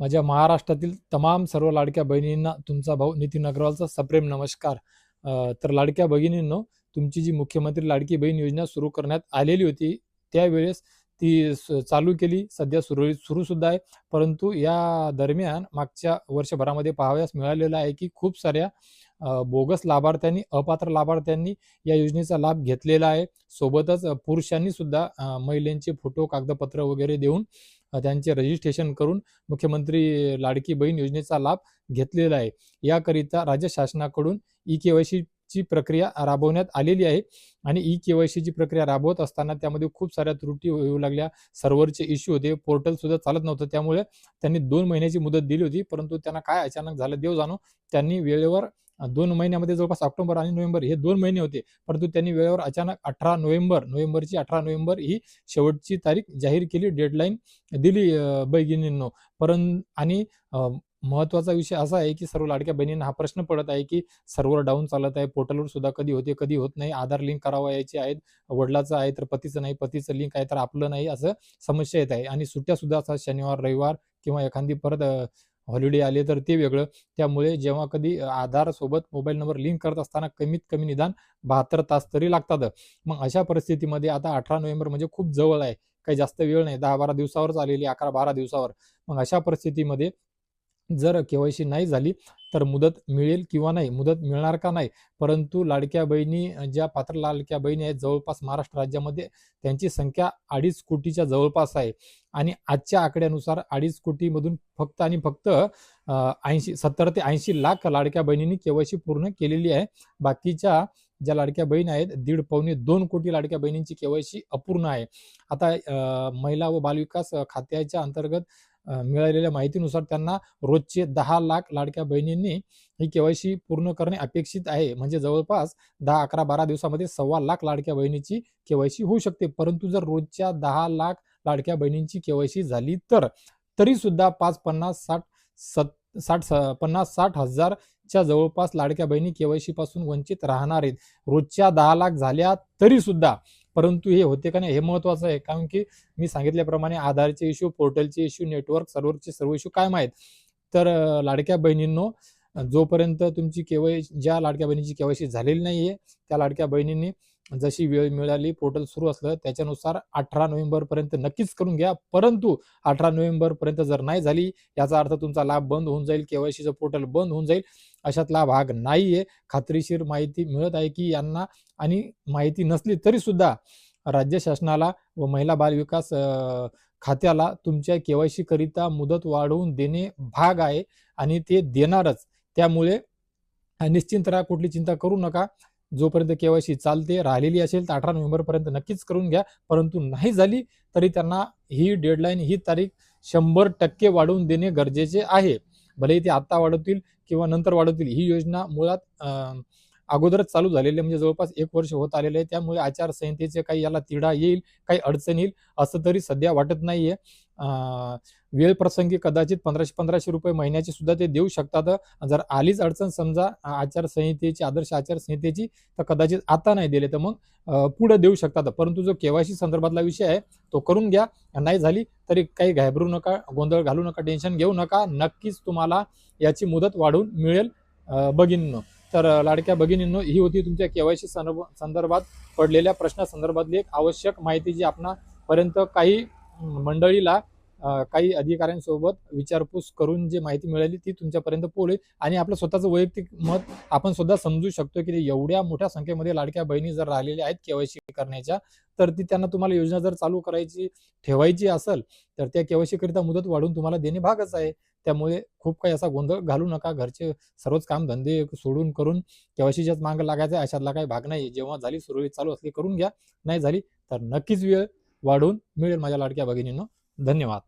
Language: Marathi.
माझ्या महाराष्ट्रातील तमाम सर्व लाडक्या बहिणींना तुमचा भाऊ नितीन अग्रवालचा सप्रेम नमस्कार. तर लाडक्या भगिनींनो तुमची जी मुख्यमंत्री लाडकी बहीण योजना सुरू करण्यात आलेली होती त्यावेळेस ती स- चालू केली. सध्या सुरळीत सुरू सुद्धा आहे. परंतु या दरम्यान मागच्या वर्षभरामध्ये पाहावयास मिळालेलं आहे की खूप साऱ्या बोगस लाभार्थ्यांनी अपात्र लाभार्थ्यांनी या योजनेचा लाभ घेतलेला आहे. सोबतच पुरुषांनी सुद्धा महिलांचे फोटो कागदपत्र वगैरे देऊन त्यांचे रजिस्ट्रेशन करून मुख्यमंत्री लाडकी बहीण योजनेचा लाभ घेतलेला आहे. याकरिता राज्य शासनाकडून ई के ची प्रक्रिया राबवण्यात आलेली आहे आणि ई के वाय ची प्रक्रिया राबवत असताना त्यामध्ये खूप साऱ्या त्रुटी येऊ लागल्या. सर्व्हरचे इश्यू होते पोर्टल सुद्धा चालत नव्हतं. त्यामुळे त्यांनी दोन महिन्याची मुदत दिली होती परंतु त्यांना काय अचानक झालं देव जाणो त्यांनी वेळेवर दोन महिन्यामध्ये जवळपास ऑक्टोबर आणि नोव्हेंबर हे दोन महिने होते. परंतु त्यांनी वेळेवर अचानक अठरा नोव्हेंबर नोव्हेंबरची अठरा नोव्हेंबर ही शेवटची तारीख जाहीर केली डेडलाईन दिली अ, परं आणि महत्त्वाचा विषय असा आहे की सर्व लाडक्या बहिणींना हा प्रश्न पडत आहे की सर्व्हर डाऊन चालत आहे पोर्टलवर सुद्धा कधी होते कधी होत नाही आधार लिंक करावा यायचे आहेत वडिलाचं आहे तर पतीचं नाही पतीचं लिंक आहे तर आपलं नाही असं समस्या येत आहे. आणि सुट्ट्या सुद्धा असतात शनिवार रविवार किंवा एखादी परत हॉलिडे आले तर ते वेगळं. त्यामुळे जेव्हा कधी आधार सोबत मोबाईल नंबर लिंक करत असताना कमीत कमी निदान बहात्तर तास तरी लागतात. मग अशा परिस्थितीमध्ये आता अठरा नोव्हेंबर म्हणजे खूप जवळ आहे. काही जास्त वेळ नाही. दहा बारा दिवसावरच आलेली अकरा बारा दिवसावर. मग अशा परिस्थितीमध्ये जर केवायसी नाही झाली तर मुदत मिळेल किंवा नाही? मुदत मिळणार का नाही? परंतु लाडक्या बहिणी ज्या पात्र लाडक्या बहिणी आहेत जवळपास महाराष्ट्र राज्यामध्ये त्यांची संख्या अडीच कोटीच्या जवळपास आहे. आणि आजच्या आकड्यानुसार अडीच कोटीमधून फक्त आणि फक्त ऐंशी सत्तर ते ऐंशी लाख लाडक्या बहिणींनी केवायसी पूर्ण केलेली आहे. बाकीच्या ज्या लाडक्या बहीण आहेत दीड पावणे दोन कोटी लाडक्या बहिणींची केवायसी अपूर्ण आहे. आता महिला व बालविकास खात्याच्या अंतर्गत मिळालेल्या माहितीनुसार त्यांना रोजचे दहा लाख लाडक्या बहिणींनी ही केवायसी पूर्ण करणे अपेक्षित आहे. म्हणजे जवळपास दहा अकरा बारा दिवसामध्ये सव्वा लाख लाडक्या बहिणीची केवायसी होऊ शकते. परंतु जर रोजच्या दहा लाख लाडक्या बहिणींची केवायसी झाली तर तरी सुद्धा पाच पन्नास साठ सत साठ स- पन्नास साठ हजारच्या जवळपास लाडक्या बहिणी केवायसी पासून वंचित राहणार आहेत. रोजच्या दहा लाख झाल्या तरी सुद्धा परंतु हे होते का नाही हे महत्वाचं आहे. कारण की मी सांगितल्याप्रमाणे आधारचे इश्यू पोर्टलचे इश्यू नेटवर्क सर्व्हरचे सर्व इश्यू कायम आहेत. तर लाडक्या बहिणींनो जोपर्यंत तुमची केवाय ज्या लाडक्या बहिणीची केवायसी झालेली नाहीये त्या लाडक्या बहिणींनी जशी वेळ मिळाली पोर्टल सुरू असलं त्याच्यानुसार अठरा नोव्हेंबर पर्यंत नक्कीच करून घ्या. परंतु अठरा नोव्हेंबर पर्यंत जर नाही झाली याचा अर्थ तुमचा लाभ बंद होऊन जाईल केवायसीचं पोर्टल बंद होऊन जाईल. अशातला भाग नाहीये. खात्रीशीर माहिती मिळत आहे की यांना आणि माहिती नसली तरी सुद्धा राज्य शासनाला व महिला बाल विकास खात्याला तुमच्या केवायसी करिता मुदत वाढवून देणे भाग आहे आणि ते देणारच. त्यामुळे निश्चिंत राहा कुठली चिंता करू नका. जोपर्यंत केवायसी चालते राहिलेली असेल तर अठरा नोव्हेंबरपर्यंत नक्कीच करून घ्या. परंतु नाही झाली तरी त्यांना ही डेडलाईन ही तारीख शंभर टक्के वाढवून देणे गरजेचे आहे. भले ते आता वाढवतील किंवा नंतर वाढवतील ही योजना मुळात अं, अगोदरच चालू झालेले आहे म्हणजे जवळपास एक वर्ष होत आलेले आहे. त्यामुळे आचारसंहितेचे काही याला तिढा येईल काही अडचण येईल असं तरी सध्या वाटत नाहीये. वेळ प्रसंगी कदाचित पंधराशे पंधराशे रुपये महिन्याची सुद्धा ते देऊ शकतात. जर आलीच अडचण समजा आचारसंहितेची आदर्श आचारसंहितेची तर कदाचित आता नाही दिले तर मग पुढे देऊ शकतात. परंतु जो केवायसी संदर्भातला विषय आहे तो करून घ्या. नाही झाली तरी काही घाबरू नका गोंधळ घालू नका टेन्शन घेऊ नका. नक्कीच तुम्हाला याची मुदत वाढवून मिळेल बघीन तर लाडक्या भगिनींनो ही होती तुमच्या केवायसी संदर्भात पडलेल्या प्रश्नासंदर्भातली एक आवश्यक माहिती जी आपणापर्यंत काही मंडळीला काही अधिकाऱ्यांसोबत विचारपूस करून जी माहिती मिळाली ती तुमच्यापर्यंत पोहोचेल आणि आपलं स्वतःचं वैयक्तिक मत आपण सुद्धा समजू शकतो की एवढ्या मोठ्या संख्येमध्ये लाडक्या बहिणी जर राहिलेल्या आहेत केवायसी करण्याच्या तर ती त्यांना तुम्हाला योजना जर चालू करायची ठेवायची असेल तर त्या केवायसी करिता मुदत वाढवून तुम्हाला देणे भागच आहे. त्यामुळे खूप काही असा गोंधळ घालू नका. घरचे सर्वच काम धंदे सोडून करून केवायसीच्याच मागं लागायचं आहे अशातला काही भाग नाही जेव्हा झाली सुरळीत चालू असली करून घ्या. नाही झाली तर नक्कीच वेळ वाढवून मिळेल माझ्या लाडक्या भगिनींना. धन्यवाद.